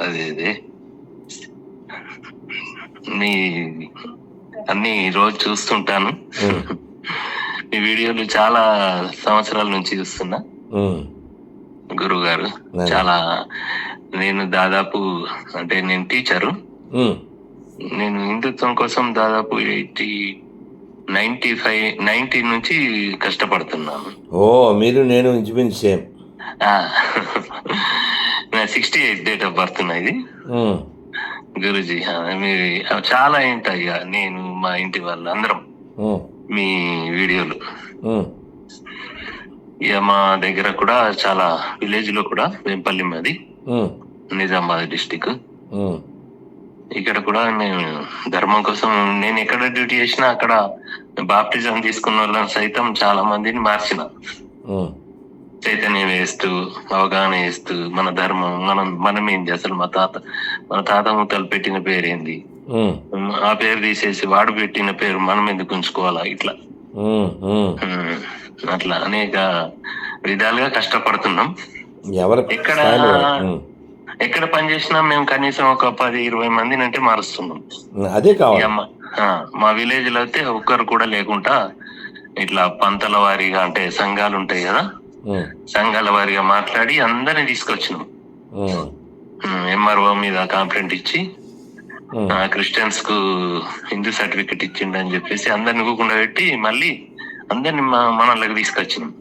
అదే అదే మీ అన్ని రోజు చూస్తుంటాను మీ వీడియోలు చాలా సంవత్సరాల నుంచి చూస్తున్నా. ఉమ్, గురువు గారు. చాలా నేను దాదాపు అంటే నేను టీచరు. ఉమ్, నేను హిందుత్వం కోసం దాదాపు ఎయిటీ నైన్టీ ఫైవ్ నైన్టీ నుంచి కష్టపడుతున్నాను. ఓ మీరు నేను ఇంచుమించు same. Sixty eight date of birth ఇది. గురుజీ మీరు చాలా ఏంటాయి నేను మా ఇంటి వాళ్ళు అందరం మీ వీడియోలు. ఇక మా దగ్గర కూడా చాలా విలేజ్లో కూడా వేంపల్లి మాది నిజామాబాద్ డిస్టిక్. ఇక్కడ కూడా నేను ధర్మం కోసం నేను ఎక్కడ డ్యూటీ చేసినా అక్కడ బాప్టిజం తీసుకున్న వాళ్ళని సైతం చాలా మందిని మార్చిన. చైతన్యం వేస్తూ అవగాహన వేస్తూ మన ధర్మం మనం మనం ఏంది? అసలు మా తాత మన తాత ముత్తలు పెట్టిన పేరు ఏంది ఉమ్, ఆ పేరు తీసేసి వాడు పెట్టిన పేరు మనం ఎందుకు ఉంచుకోవాలా? ఇట్లా. అట్లా అనేక విధాలుగా కష్టపడుతున్నాం. ఎవరి ఎక్కడ ఎక్కడ పని చేసినా మేము కనీసం ఒక పది ఇరవై మందిని అంటే మారుస్తున్నాం. అదే కావాలి. మా- విలేజ్లో అయితే ఒక్కరు కూడా లేకుండా ఇట్లా పంతల వారీగా అంటే సంఘాలు ఉంటాయి కదా సంఘాల వారీగా మాట్లాడి అందరిని తీసుకొచ్చినాం. ఎంఆర్ఓ మీద కంప్లైంట్ ఇచ్చి క్రిస్టియన్స్కు హిందూ సర్టిఫికెట్ ఇచ్చిండని చెప్పేసి అందరిని ఊకుండా పెట్టి మళ్ళీ అందరిని మా మనలోకి తీసుకొచ్చినాం.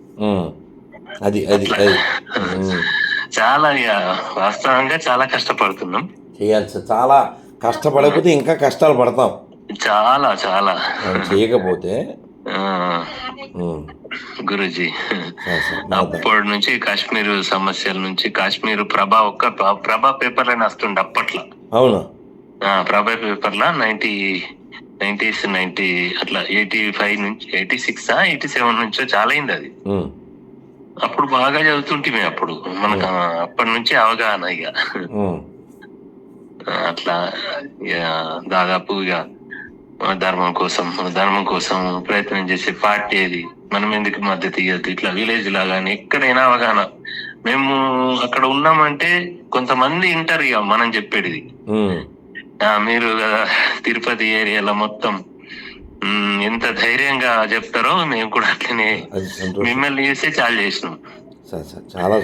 అది. చాలా ఇక వాస్తవంగా చాలా కష్టపడుతున్నాం. చేయాల్సి చాలా కష్టపడకపోతే ఇంకా కష్టాలు పడతాం. చాలా చాలా. చేయకపోతే. గురూజీ. అప్పటి నుంచి కాశ్మీర్ సమస్యల నుంచి కాశ్మీర్ ప్రభా ఒక్క ప్ర- ప్రభా పేపర్ అని వస్తుండే అప్పట్లో. అవును. ఆ, ప్రభా పేపర్ లా నైన్టీ నైన్టీస్ నైన్టీ అట్లా ఎయిటీ ఫైవ్ నుంచి ఎయిటీ సిక్స్ ఎయిటీ సెవెన్ నుంచో చాలా అయింది అది అప్పుడు బాగా చదువుతుంటే అప్పుడు. మనకు అప్పటి నుంచి అవగాహన ఇక అట్లా ఇక దాదాపు ఇక ధర్మం కోసం ధర్మం కోసం ప్రయత్నం చేసే పార్టీ ఏది మనం ఎందుకు మద్దతు ఇవ్వద్దు ఇట్లా విలేజ్ లాగానే ఎక్కడైనా అవగాహన. మేము అక్కడ ఉన్నామంటే కొంతమంది వింటారు ఇక మనం చెప్పేది మీరు కదా తిరుపతి ఏరియాలో మొత్తం ఎంత ధైర్యంగా చెప్తారో మేము కూడా అట్లనే మిమ్మల్ని చూస్తే చాలా చేసినాం. చాలా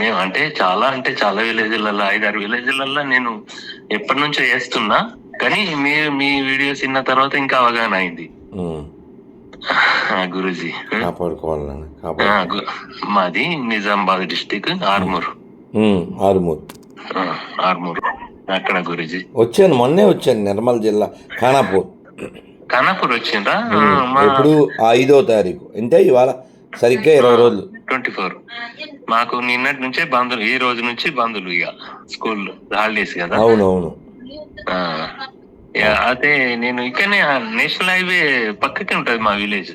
మేము అంటే చాలా అంటే చాలా విలేజ్లలో ఐదారు విలేజ్లలో నేను ఎప్పటి నుంచో చేస్తున్నా. కానీ మీ మీ వీడియోస్ విన్న తర్వాత ఇంకా అవగాహన అయింది. గురూజీ. కాపాడుకోవాలని మాది నిజామాబాద్ డిస్టిక్ ఆర్మూర్. ఆరుమూరు. ఆర్మూర్. అక్కడ గురూజీ. వచ్చాను మొన్నే వచ్చాను నిర్మల్ జిల్లా ఖానాపూర్. ఖానాపూర్ వచ్చిండ్రా? ఉమ్, ఎప్పుడు? ఐదో తారీఖు. అంటే ఇవాళ సరిగ్గా ఇరవై రోజులు. Twenty four. మాకు నిన్నటి నుంచే బంధులు ఈ రోజు నుంచి బంధులు ఇక స్కూల్ హాలిడేస్ కదా? అవునవును. అదే నేను ఇక్కడనే నేషనల్ హైవే పక్కకే ఉంటది మా విలేజ్.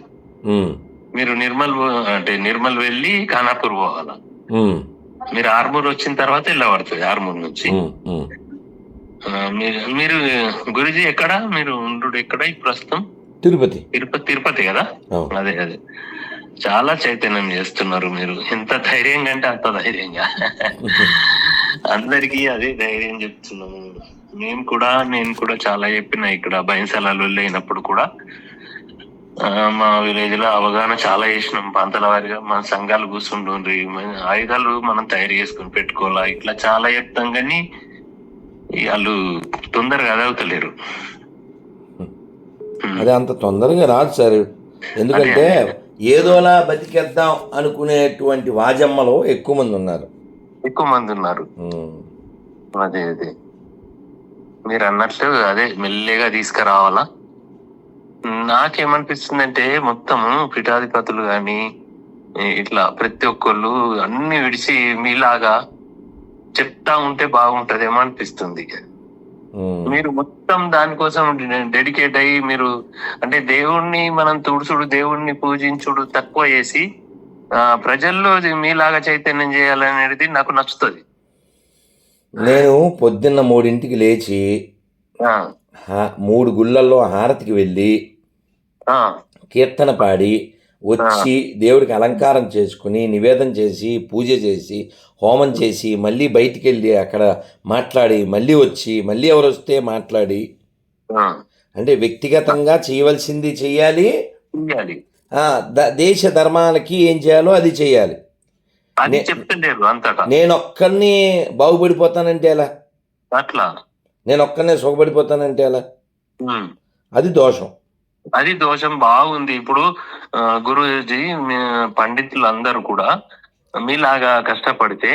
మీరు నిర్మల్ అంటే నిర్మల్ వెళ్ళి ఖానాపూర్ పోవాలా? మీరు ఆర్మూర్ వచ్చిన తర్వాత వెళ్ళబడుతుంది ఆర్మూర్ నుంచి. మీరు మీరు గురుజీ ఎక్కడ? మీరు ఉండు ఎక్కడ ప్రస్తుతం? తిరుపతి. తిరుపతి తిరుపతి కదా? అదే అదే. చాలా చైతన్యం చేస్తున్నారు మీరు. ఎంత ధైర్యంగా అంటే అంత ధైర్యంగా. అందరికీ అదే ధైర్యం చెప్తున్నాము. మేము కూడా నేను కూడా చాలా చెప్పిన ఇక్కడ బైన్సలాలు వెళ్ళినప్పుడు కూడా మా విలేజ్లో అవగాహన చాలా చేసినాం. ప్రాంతాల వారిగా మన సంఘాలు కూర్చుంటుండ్రి. ఆయుధాలు మనం తయారు చేసుకుని పెట్టుకోవాలా? ఇట్లా చాలా చెప్తాం కానీ వాళ్ళు తొందరగా చదవుతలేరు అదే అంత తొందరగా రాదు సార్. ఎందుకంటే ఏదోలా బతికేద్దాం అనుకునేటువంటి వాజమ్మలో ఎక్కువ మంది ఉన్నారు. ఎక్కువ మంది ఉన్నారు. అదే అదే. మీరు అన్నట్లు అదే మెల్లిగా తీసుకురావాలా? నాకేమనిపిస్తుందంటే మొత్తం పీఠాధిపతులు గాని ఇట్లా ప్రతి ఒక్కళ్ళు అన్ని విడిచి మీలాగా చెప్తా ఉంటే బాగుంటదేమో అనిపిస్తుంది మీరు మొత్తం దానికోసం డెడికేట్ అయ్యి మీరు అంటే దేవుణ్ణి మనం తుడుచుడు దేవుణ్ణి పూజించుడు తక్కువ చేసి ఆ ప్రజల్లో మీలాగా చైతన్యం చేయాలనేది నాకు నచ్చుతుంది. నేను పొద్దున్న మూడింటికి లేచి మూడు గుళ్ళల్లో హారతికి వెళ్ళి కీర్తన పాడి వచ్చి దేవుడికి అలంకారం చేసుకుని నివేదన చేసి పూజ చేసి హోమం చేసి మళ్ళీ బయటికి వెళ్ళి అక్కడ మాట్లాడి మళ్ళీ వచ్చి మళ్ళీ ఎవరు వస్తే మాట్లాడి అంటే వ్యక్తిగతంగా చేయవలసింది చేయాలి. దేశ ధర్మాలకి ఏం చేయాలో అది చేయాలి. నేను ఒక్కరిని బాగుపడిపోతానంటే ఎలా? అట్లా. నేను ఒక్కరినే సుఖపడిపోతానంటే ఉమ్. అది దోషం. అది దోషం బాగుంది. ఇప్పుడు గురూజీ మీ పండితులు అందరూ కూడా మీలాగా కష్టపడితే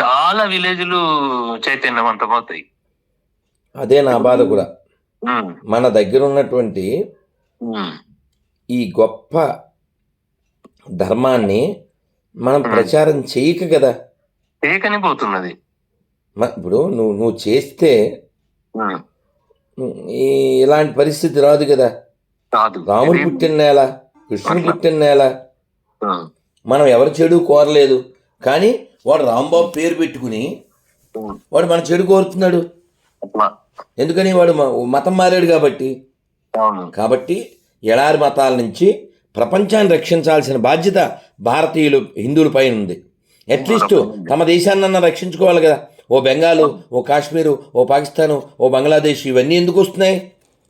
చాలా విలేజ్లు చైతన్యవంతమవుతాయి అదే నా బాధ కూడా. మన దగ్గర ఉన్నటువంటి ఈ గొప్ప ధర్మాన్ని మనం. ప్రచారం చేయక కదా? ఏకని పోతున్నది. ఇప్పుడు నువ్వు నువ్వు చేస్తే ఇలాంటి పరిస్థితి రాదు కదా. రాముడు పుట్టిన నేల కృష్ణుడు. పుట్టిన నేల. మనం ఎవరి చెడు కోరలేదు. కానీ వాడు రాంబాబు పేరు పెట్టుకుని వాడు మన చెడు కోరుతున్నాడు. ఎందుకని వాడు మతం మారాడు కాబట్టి. కాబట్టి ఎడారి మతాల నుంచి ప్రపంచాన్ని రక్షించాల్సిన బాధ్యత భారతీయులు హిందువుల పైన ఉంది. అట్లీస్ట్ తమ దేశాన్నన్నా రక్షించుకోవాలి కదా. ఓ బెంగాలు ఓ కాశ్మీరు ఓ పాకిస్తాను ఓ బంగ్లాదేశ్ ఇవన్నీ ఎందుకు వస్తున్నాయి?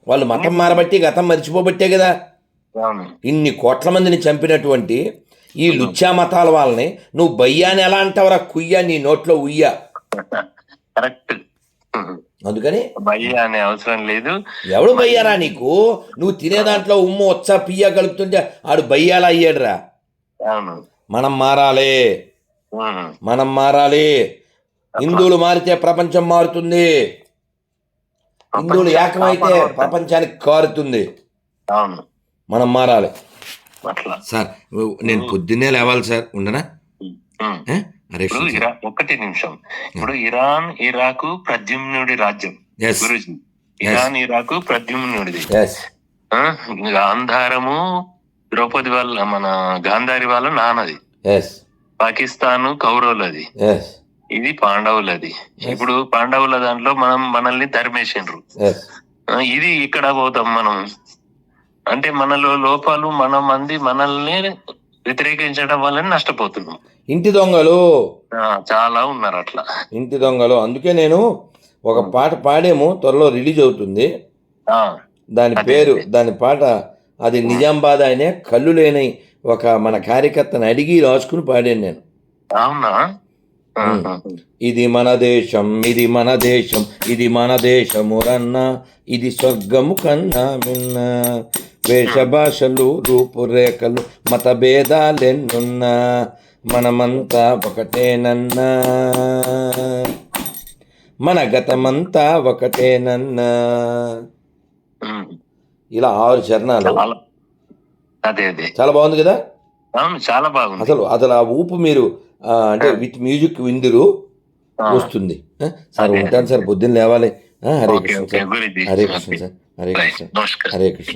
వాళ్ళు మతం మారబట్టి గతం మర్చిపోబట్టే కదా. ఇన్ని కోట్ల మందిని చంపినటువంటి ఈ లుచ్చా మతాల వాళ్ళని నువ్వు బయ్యాని ఎలా అంటావురా? కుయ్యా నీ నోట్లో ఉయ్యా. కరెక్ట్. అందుకని భయ్య అనే అవసరం లేదు. ఎవడు బయ్యారా నీకు? నువ్వు తినే దాంట్లో ఉమ్ము వచ్చా పియ్య కలుపుతుంటే ఆడు బయ్యాలా అయ్యాడురా? మనం మారాలి. మనం మారాలి. హిందువులు మారితే ప్రపంచం మారుతుంది. హిందువులు ఏకమైతే ప్రపంచానికి కారుతుంది. అవును. మనం మారాలి. అట్లా. సార్ నేను పొద్దున్నే లేవాలి సార్. ఉండనా? ఒక్కటి నిమిషం. ఇప్పుడు ఇరాన్ ఇరాకు ప్రద్యుమ్నుడి రాజ్యం. గురుజీ. ఇరాన్ ఇరాకు ప్రద్యుమ్నుడిది. గాంధారము ద్రౌపది వాళ్ళ మన గాంధారి వాళ్ళ నాన్నది. ఎస్ పాకిస్తాన్ కౌరవులది. ఇది పాండవులది. ఇప్పుడు పాండవుల దాంట్లో మనం మనల్ని ఆ, ఇది ఇక్కడ పోతాం మనం. అంటే మనలో లోపాలు మన మంది మనల్ని వ్యతిరేకించడం వల్ల నష్టపోతున్నాం. ఇంటి దొంగలు. చాలా ఉన్నారు అట్లా. ఇంటి దొంగలు. అందుకే నేను ఒక పాట పాడేమో త్వరలో రిలీజ్ అవుతుంది. ఆ, దాని పేరు. దాని పాట అది నిజామాబాద్ అనే కళ్ళు లేని ఒక మన కార్యకర్తను అడిగి రాసుకుని పాడాను నేను. అవునా. ఇది మన దేశం ఇది మన దేశం ఇది మన దేశము రన్న ఇది స్వర్గము కన్నా మిన్న. వేష భాషలు రూపురేఖలు మత భేదాలెన్నున్నా మనమంతా ఒకటేనన్నా. మన గతమంతా ఒకటేనన్నా. ఇలా ఆరు చరణాలు. చాలా అదే అదే. చాలా బాగుంది కదా? చాలా బాగుంది. అసలు అసలు ఆ ఊపు మీరు అంటే విత్ మ్యూజిక్ విందురు వస్తుంది. సార్. ఉంటాను సార్ పొద్దున్న లేవాలి. హరే కృష్ణ సార్. హరే కృష్ణ సార్. హరే కృష్ణ. హరే కృష్ణ.